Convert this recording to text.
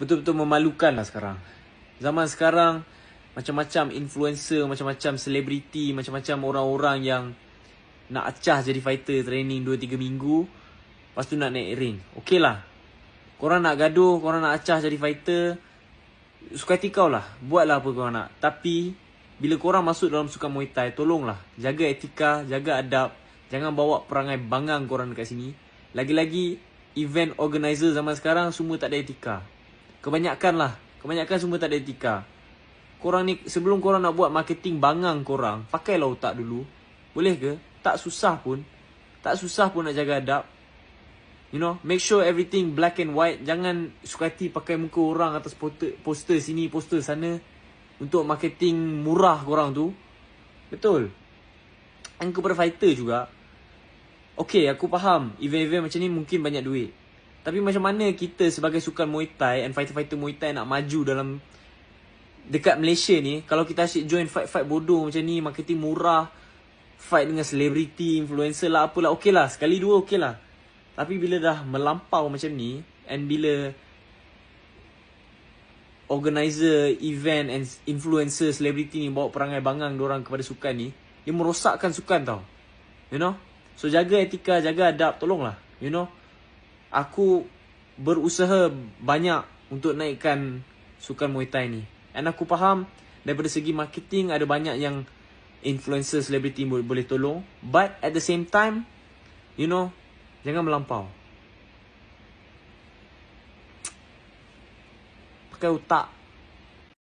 betul-betul memalukan lah sekarang. Zaman sekarang macam-macam influencer, macam-macam selebriti, macam-macam orang-orang yang nak acah jadi fighter training 2-3 minggu. Lepas tu nak naik ring. Okey lah. Korang nak gaduh, korang nak acah jadi fighter. Suka hati kau lah. Buatlah apa korang nak. Tapi, bila korang masuk dalam sukan Muay Thai, tolonglah. Jaga etika, jaga adab. Jangan bawa perangai bangang korang dekat sini. Lagi-lagi, event organizer zaman sekarang semua tak ada etika. Kebanyakan lah. Kebanyakan semua tak ada etika. Korang ni, sebelum korang nak buat marketing bangang korang, pakailah otak dulu. Boleh ke? Tak susah pun. Tak susah pun nak jaga adab. You know, make sure everything black and white. Jangan suka hati pakai muka orang atas poster, poster sini, poster sana. Untuk marketing murah korang tu. Betul. Dan kepada fighter juga. Okay, aku faham. Event-event macam ni mungkin banyak duit. Tapi macam mana kita sebagai sukan Muay Thai and fighter-fighter Muay Thai nak maju dalam dekat Malaysia ni. Kalau kita asyik join fight-fight bodoh macam ni, marketing murah. Fight dengan selebriti, influencer lah, apalah. Okay lah, sekali dua okay lah. Tapi bila dah melampau macam ni and bila organizer event and influencer celebrity ni bawa perangai bangang orang kepada sukan ni, dia merosakkan sukan tau. You know? So jaga etika, jaga adab, tolonglah. You know? Aku berusaha banyak untuk naikkan sukan Muay Thai ni. And aku faham daripada segi marketing ada banyak yang influencer celebrity boleh tolong. But at the same time, you know, Jangan melampau. Pakai otak.